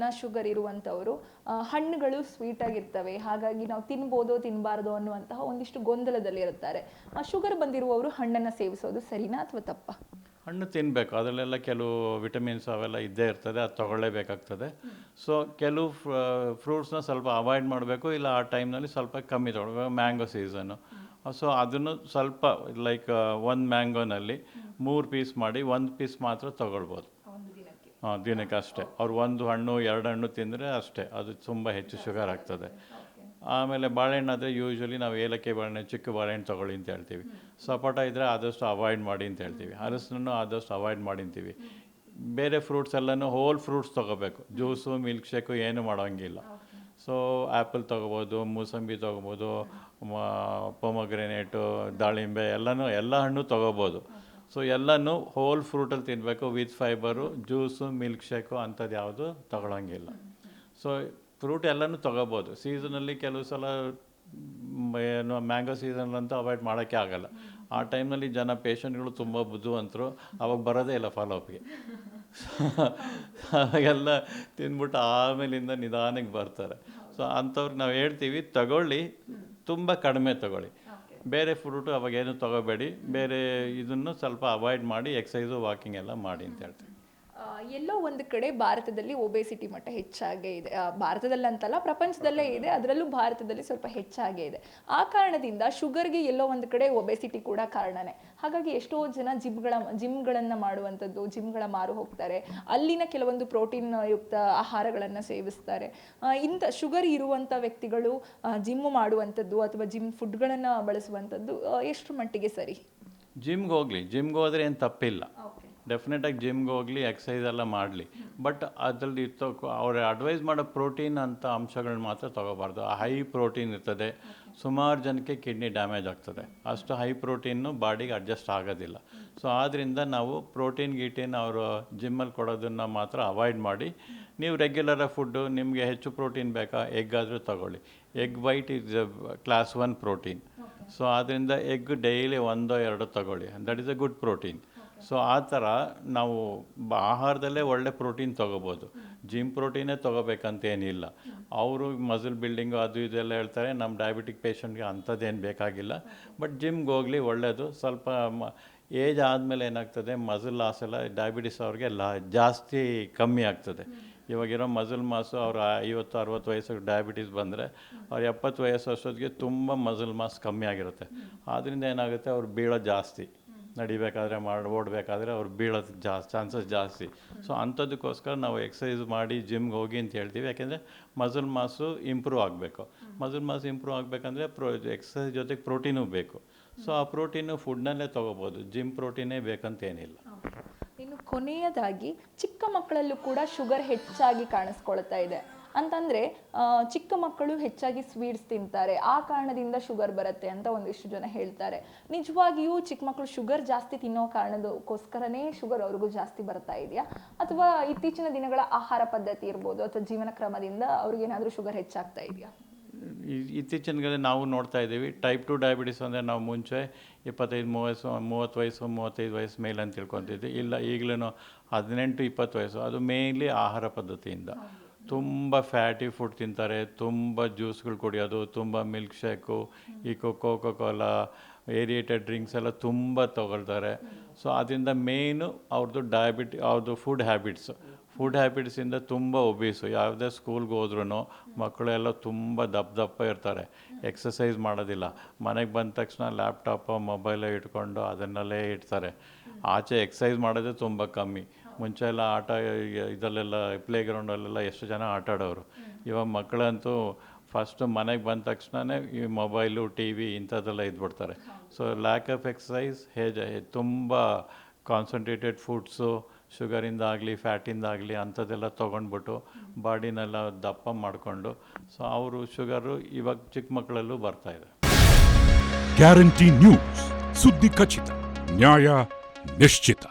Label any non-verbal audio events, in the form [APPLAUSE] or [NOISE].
ಜನ ಶುಗರ್ ಇರುವಂಥವರು ಹಣ್ಣುಗಳು ಸ್ವೀಟ್ ಆಗಿರ್ತವೆ. ಹಾಗಾಗಿ ನಾವು ತಿನ್ಬೋದು ತಿನ್ನಬಾರ್ದೋ ಅನ್ನುವಂತಹ ಒಂದಿಷ್ಟು ಗೊಂದಲದಲ್ಲಿ ಇರುತ್ತಾರೆ. ಶುಗರ್ ಬಂದಿರುವವರು ಹಣ್ಣನ್ನು ಸೇವಿಸೋದು ಸರಿನಾ ಅಥವಾ ತಪ್ಪಾ? ಹಣ್ಣು ತಿನ್ನಬೇಕು ಅದರಲ್ಲೆಲ್ಲ ಕೆಲವು ವಿಟಮಿನ್ಸ್ ಅವೆಲ್ಲ ಇದ್ದೇ ಇರ್ತದೆ ಅದು ತಗೊಳ್ಳೇಬೇಕಾಗ್ತದೆ. ಸೊ ಕೆಲವು ಫ್ರೂಟ್ಸ್ನ ಸ್ವಲ್ಪ ಅವಾಯ್ಡ್ ಮಾಡಬೇಕು ಇಲ್ಲ ಆ ಟೈಮ್ನಲ್ಲಿ ಸ್ವಲ್ಪ ಕಮ್ಮಿ ತೊಗೊಳ್ಬೇಕು ಮ್ಯಾಂಗೋ ಸೀಸನ್ನು ಸೊ ಅದನ್ನು ಸ್ವಲ್ಪ ಲೈಕ್ ಒಂದು ಮ್ಯಾಂಗೋನಲ್ಲಿ ಮೂರು ಪೀಸ್ ಮಾಡಿ ಒಂದು ಪೀಸ್ ಮಾತ್ರ ತೊಗೊಳ್ಬೋದು. ಹಾಂ ದಿನಕ್ಕೆ ಅಷ್ಟೇ. ಅವ್ರು ಒಂದು ಹಣ್ಣು, ಎರಡು ಹಣ್ಣು ತಿಂದರೆ ಅಷ್ಟೇ. ಅದು ತುಂಬ ಹೆಚ್ಚು ಶುಗರ್ ಆಗ್ತದೆ. ಆಮೇಲೆ ಬಾಳೆಹಣ್ಣು ಆದರೆ ಯೂಶ್ವಲಿ ನಾವು ಏಲಕ್ಕಿ ಬಾಳೆಹಣ್ಣು, ಚಿಕ್ಕ ಬಾಳೆಹಣ್ಣು ತೊಗೊಳ್ಳಿ ಅಂತ ಹೇಳ್ತೀವಿ. ಸಪೋಟ ಇದ್ದರೆ ಆದಷ್ಟು ಅವಾಯ್ಡ್ ಮಾಡಿ ಅಂತ ಹೇಳ್ತೀವಿ. ಹಲಸನ್ನು ಆದಷ್ಟು ಅವಾಯ್ಡ್ ಮಾಡಿ ಅಂತೀವಿ. ಬೇರೆ ಫ್ರೂಟ್ಸ್ ಎಲ್ಲನೂ ಹೋಲ್ ಫ್ರೂಟ್ಸ್ ತೊಗೋಬೇಕು. ಜ್ಯೂಸು ಮಿಲ್ಕ್ ಶೇಕು ಏನು ಮಾಡೋಂಗಿಲ್ಲ. ಸೊ ಆ್ಯಪಲ್ ತೊಗೋಬೋದು, ಮೂಸಂಬಿ ತೊಗೋಬೋದು ಪೊಮೊಗ್ರೆನೇಟು ದಾಳಿಂಬೆ ಎಲ್ಲನೂ, ಎಲ್ಲ ಹಣ್ಣು ತೊಗೋಬೋದು. ಸೊ ಎಲ್ಲನೂ ಹೋಲ್ ಫ್ರೂಟಲ್ಲಿ ತಿನ್ನಬೇಕು with fibre juice milkshake ಅಂಥದ್ದು ಯಾವುದು ತಗೊಳಂಗಿಲ್ಲ. ಸೊ ಫ್ರೂಟ್ ಎಲ್ಲನೂ ತೊಗೋಬೋದು. ಸೀಸನಲ್ಲಿ ಕೆಲವು ಸಲ ಏನು ಮ್ಯಾಂಗೋ ಸೀಸನ್ಲಂತೂ ಅವಾಯ್ಡ್ ಮಾಡೋಕ್ಕೆ ಆಗಲ್ಲ. ಆ ಟೈಮ್ನಲ್ಲಿ ಜನ ಪೇಷಂಟ್ಗಳು ತುಂಬ ಬುದ್ಧಿವಂತರು. ಅವಾಗ ಬರೋದೇ ಇಲ್ಲ ಫಾಲೋಅಪ್ಗೆ ಅವಾಗೆಲ್ಲ [LAUGHS] ತಿಂದ್ಬಿಟ್ಟು ಆಮೇಲಿಂದ ನಿಧಾನಕ್ಕೆ ಬರ್ತಾರೆ. ಸೊ ಅಂಥವ್ರಿಗೆ ನಾವು ಹೇಳ್ತೀವಿ, ತಗೊಳ್ಳಿ, ತುಂಬ ಕಡಿಮೆ ತಗೊಳ್ಳಿ. ಬೇರೆ ಫ್ರೂಟು ಅವಾಗೇನು ತಗೋಬೇಡಿ ಬೇರೆ ಇದನ್ನು ಸ್ವಲ್ಪ ಅವಾಯ್ಡ್ ಮಾಡಿ ಎಕ್ಸಸೈಸು ವಾಕಿಂಗ್ ಎಲ್ಲ ಮಾಡಿ ಅಂತ ಹೇಳ್ತೀವಿ ಆ, ಎಲ್ಲೋ ಒಂದು ಕಡೆ ಭಾರತದಲ್ಲಿ ಒಬೇಸಿಟಿ ಮಟ್ಟ ಹೆಚ್ಚಾಗೇ ಇದೆ. ಭಾರತದಲ್ಲಿ ಅಂತಲ್ಲ ಪ್ರಪಂಚದಲ್ಲೇ ಇದೆ. ಅದರಲ್ಲೂ ಭಾರತದಲ್ಲಿ ಸ್ವಲ್ಪ ಹೆಚ್ಚಾಗೇ ಇದೆ. ಆ ಕಾರಣದಿಂದ ಶುಗರ್ಗೆ ಎಲ್ಲೋ ಒಂದು ಕಡೆ ಒಬೆಸಿಟಿ ಕೂಡ ಕಾರಣನೇ. ಹಾಗಾಗಿ ಎಷ್ಟೋ ಜನ ಜಿಮ್ಗಳ, ಜಿಮ್ಗಳನ್ನು ಮಾಡುವಂಥದ್ದು, ಜಿಮ್ಗಳ ಮಾರು ಹೋಗ್ತಾರೆ. ಅಲ್ಲಿನ ಕೆಲವೊಂದು ಪ್ರೋಟೀನ್ ಯುಕ್ತ ಆಹಾರಗಳನ್ನು ಸೇವಿಸ್ತಾರೆ. ಇಂಥ ಶುಗರ್ ಇರುವಂಥ ವ್ಯಕ್ತಿಗಳು ಜಿಮ್ ಮಾಡುವಂಥದ್ದು ಅಥವಾ ಜಿಮ್ ಫುಡ್ಗಳನ್ನು ಬಳಸುವಂಥದ್ದು ಎಷ್ಟು ಮಟ್ಟಿಗೆ ಸರಿ? ಜಿಮ್ಗೆ ಹೋಗಲಿ. ಜಿಮ್ಗೆ ಹೋದರೆ ಏನು ತಪ್ಪಿಲ್ಲ. ಡೆಫಿನೆಟಾಗಿ ಜಿಮ್ಗೆ ಹೋಗಲಿ ಎಕ್ಸಸೈಸ್ ಎಲ್ಲ ಮಾಡಲಿ. ಬಟ್ ಅದರಲ್ಲಿ ಅವ್ರು ಅಡ್ವೈಸ್ ಮಾಡೋ ಪ್ರೋಟೀನ್ ಅಂತ ಅಂಶಗಳನ್ನ ಮಾತ್ರ ತೊಗೋಬಾರ್ದು. ಹೈ ಪ್ರೋಟೀನ್ ಇರ್ತದೆ. ಸುಮಾರು ಜನಕ್ಕೆ ಕಿಡ್ನಿ ಡ್ಯಾಮೇಜ್ ಆಗ್ತದೆ. ಅಷ್ಟು ಹೈ ಪ್ರೋಟೀನು ಬಾಡಿಗೆ ಅಡ್ಜಸ್ಟ್ ಆಗೋದಿಲ್ಲ. ಸೊ ಆದ್ದರಿಂದ ನಾವು ಪ್ರೋಟೀನ್ ಗೀಟೀನ್ ಅವರು ಜಿಮ್ಮಲ್ಲಿ ಕೊಡೋದನ್ನು ಮಾತ್ರ ಅವಾಯ್ಡ್ ಮಾಡಿ ನೀವು ರೆಗ್ಯುಲರ ಫುಡ್ಡು ನಿಮಗೆ ಹೆಚ್ಚು ಪ್ರೋಟೀನ್ ಬೇಕಾ ಎಗ್ ಆದರೂ ತಗೊಳ್ಳಿ. Egg white is class one protein so ಆದ್ದರಿಂದ ಎಗ್ ಡೈಲಿ ಒಂದೋ ಎರಡೋ ತಗೊಳ್ಳಿ. That is a good protein so ಆ ಥರ ನಾವು ಆಹಾರದಲ್ಲೇ ಒಳ್ಳೆ ಪ್ರೋಟೀನ್ ತೊಗೋಬೋದು. ಜಿಮ್ ಪ್ರೋಟೀನೇ ತೊಗೋಬೇಕಂತ ಏನಿಲ್ಲ. ಅವರು ಮಸಲ್ ಬಿಲ್ಡಿಂಗು ಅದು ಇದೆಲ್ಲ ಹೇಳ್ತಾರೆ, ನಮ್ಮ ಡಯಾಬಿಟಿಕ್ ಪೇಷಂಟ್ಗೆ ಅಂಥದ್ದೇನು ಬೇಕಾಗಿಲ್ಲ. ಬಟ್ ಜಿಮ್ಗೆ ಹೋಗಲಿ ಒಳ್ಳೆಯದು ಸ್ವಲ್ಪ ಏಜ್ ಆದಮೇಲೆ ಏನಾಗ್ತದೆ, ಮಸಲ್ ಲಾಸ್ ಎಲ್ಲ ಡಯಾಬಿಟಿಸ್ ಅವ್ರಿಗೆ ಲಾ, ಜಾಸ್ತಿ ಕಮ್ಮಿ ಆಗ್ತದೆ. ಇವಾಗಿರೋ ಮಸಲ್ ಮಾಸು ಅವ್ರು ಐವತ್ತು, ಅರವತ್ತು ವಯಸ್ಸಿಗೆ ಡಯಾಬಿಟೀಸ್ ಬಂದರೆ ಅವ್ರು ಎಪ್ಪತ್ತು ವಯಸ್ಸು ಅಷ್ಟೊತ್ತಿಗೆ ತುಂಬ ಮಸಲ್ ಮಾಸ್ ಕಮ್ಮಿ ಆಗಿರುತ್ತೆ. ಆದ್ದರಿಂದ ಏನಾಗುತ್ತೆ, ಅವ್ರು ಬೀಳೋ ಜಾಸ್ತಿ. ನಡಿಬೇಕಾದ್ರೆ ಮಾಡಿ, ಓಡಬೇಕಾದ್ರೆ ಅವ್ರು ಬೀಳೋದು ಜಾಸ್ ಚಾನ್ಸಸ್ ಜಾಸ್ತಿ. ಸೊ ಅಂಥದಕ್ಕೋಸ್ಕರ ನಾವು ಎಕ್ಸಸೈಸ್ ಮಾಡಿ ಜಿಮ್ಗೆ ಹೋಗಿ ಅಂತ ಹೇಳ್ತೀವಿ. ಯಾಕೆಂದರೆ ಮಸಲ್ ಮಾಸು ಇಂಪ್ರೂವ್ ಆಗಬೇಕು. ಮಸಲ್ ಮಾಸ್ ಇಂಪ್ರೂವ್ ಆಗಬೇಕಂದ್ರೆ ಪ್ರೋ ಎಕ್ಸಸೈಸ್ ಜೊತೆಗೆ ಪ್ರೋಟೀನು ಬೇಕು. ಸೊ ಆ ಪ್ರೋಟೀನು ಫುಡ್ನಲ್ಲೇ ತೊಗೋಬೋದು. ಜಿಮ್ ಪ್ರೋಟೀನೇ ಬೇಕಂತೇನಿಲ್ಲ. ಇನ್ನು ಕೊನೆಯದಾಗಿ ಚಿಕ್ಕ ಮಕ್ಕಳಲ್ಲೂ ಕೂಡ ಶುಗರ್ ಹೆಚ್ಚಾಗಿ ಕಾಣಿಸ್ಕೊಳ್ತಾ ಇದೆ. ಅಂತಂದ್ರೆ ಚಿಕ್ಕ ಮಕ್ಕಳು ಹೆಚ್ಚಾಗಿ ಸ್ವೀಟ್ಸ್ ತಿಂತಾರೆ. ಆ ಕಾರಣದಿಂದ ಶುಗರ್ ಬರುತ್ತೆ ಅಂತ ಒಂದಿಷ್ಟು ಜನ ಹೇಳ್ತಾರೆ. ನಿಜವಾಗಿಯೂ ಚಿಕ್ಕ ಮಕ್ಕಳು ಶುಗರ್ ಜಾಸ್ತಿ ತಿನ್ನೋ ಕಾರಣದಕ್ಕೋಸ್ಕರನೇ ಶುಗರ್ ಅವ್ರಿಗೂ ಜಾಸ್ತಿ ಬರ್ತಾ ಇದೆಯಾ? ಅಥವಾ ಇತ್ತೀಚಿನ ದಿನಗಳ ಆಹಾರ ಪದ್ಧತಿ ಇರ್ಬೋದು, ಅಥವಾ ಜೀವನ ಕ್ರಮದಿಂದ ಅವ್ರಿಗೇನಾದರೂ ಶುಗರ್ ಹೆಚ್ಚಾಗ್ತಾ ಇದೆಯಾ? ಇತ್ತೀಚಿನ ನಾವು ನೋಡ್ತಾ ಇದ್ದೀವಿ ಟೈಪ್ ಟು ಡಯಾಬಿಟಿಸ್ ಅಂದರೆ ನಾವು ಮುಂಚೆ ಇಪ್ಪತ್ತೈದು, ಮೂವತ್ತು ಮೂವತ್ತು ವಯಸ್ಸು, ಮೂವತ್ತೈದು ವಯಸ್ಸು ಮೇಲೆ ಅಂತ ತಿಳ್ಕೊತಿದ್ವಿ. ಇಲ್ಲ ಈಗಲೂ ಹದಿನೆಂಟು, ಇಪ್ಪತ್ತು ವಯಸ್ಸು, ಅದು ಮೇಯ್ನ್ಲಿ ಆಹಾರ ಪದ್ಧತಿಯಿಂದ. ತುಂಬ ಫ್ಯಾಟಿ ಫುಡ್ ತಿಂತಾರೆ, ತುಂಬ ಜ್ಯೂಸ್ಗಳು ಕುಡಿಯೋದು ತುಂಬ ಮಿಲ್ಕ್ ಶೇಕು ಈ ಕೊಕ್ಕೋ ಕೋಲಾ ಏರಿಯೇಟೆಡ್ ಡ್ರಿಂಕ್ಸ್ ಎಲ್ಲ ತುಂಬ ತೊಗೊಳ್ತಾರೆ. ಸೊ ಅದರಿಂದ ಮೇಯ್ನು ಅವ್ರದ್ದು ಡಯಾಬಿಟಿ ಅವ್ರದ್ದು ಫುಡ್ ಹ್ಯಾಬಿಟ್ಸ್ ಫುಡ್ ಹ್ಯಾಬಿಟ್ಸಿಂದ ತುಂಬ ಒಬೀಸು ಯಾವುದೇ ಸ್ಕೂಲ್ಗೆ ಹೋದ್ರೂ ಮಕ್ಕಳೆಲ್ಲ ತುಂಬ ದಪ್ಪ ದಪ್ಪ ಇರ್ತಾರೆ. ಎಕ್ಸಸೈಸ್ ಮಾಡೋದಿಲ್ಲ. ಮನೆಗೆ ಬಂದ ತಕ್ಷಣ ಲ್ಯಾಪ್ಟಾಪ ಮೊಬೈಲ ಇಟ್ಕೊಂಡು ಅದನ್ನಲ್ಲೇ ಇಡ್ತಾರೆ. ಆಚೆ ಎಕ್ಸಸೈಸ್ ಮಾಡೋದೇ ತುಂಬ ಕಮ್ಮಿ. ಮುಂಚೆ ಎಲ್ಲ ಆಟ ಇದರಲ್ಲೆಲ್ಲ ಪ್ಲೇ ಗ್ರೌಂಡಲ್ಲೆಲ್ಲ ಎಷ್ಟು ಜನ ಆಟ ಆಡೋರು. ಇವಾಗ ಮಕ್ಕಳಂತೂ ಫಸ್ಟು ಮನೆಗೆ ಬಂದ ತಕ್ಷಣವೇ ಈ ಮೊಬೈಲು ಟಿ ವಿ ಇಂಥದ್ದೆಲ್ಲ ಇದ್ಬಿಡ್ತಾರೆ. So lack of exercise has ತುಂಬ ಕಾನ್ಸಂಟ್ರೇಟೆಡ್ ಫುಡ್ಸು ಶುಗರಿಂದ ಆಗಲಿ ಫ್ಯಾಟಿಂದ ಆಗಲಿ ಅಂಥದ್ದೆಲ್ಲ ತೊಗೊಂಡ್ಬಿಟ್ಟು ಬಾಡಿನೆಲ್ಲ ದಪ್ಪ ಮಾಡಿಕೊಂಡು ಸೊ ಅವರು ಶುಗರು ಇವಾಗ ಚಿಕ್ಕ ಮಕ್ಕಳಲ್ಲೂ ಬರ್ತಾ ಇದೆ. ಗ್ಯಾರಂಟಿ ನ್ಯೂಸ್ ಸುದ್ದಿ ಖಚಿತ ನ್ಯಾಯ ನಿಶ್ಚಿತ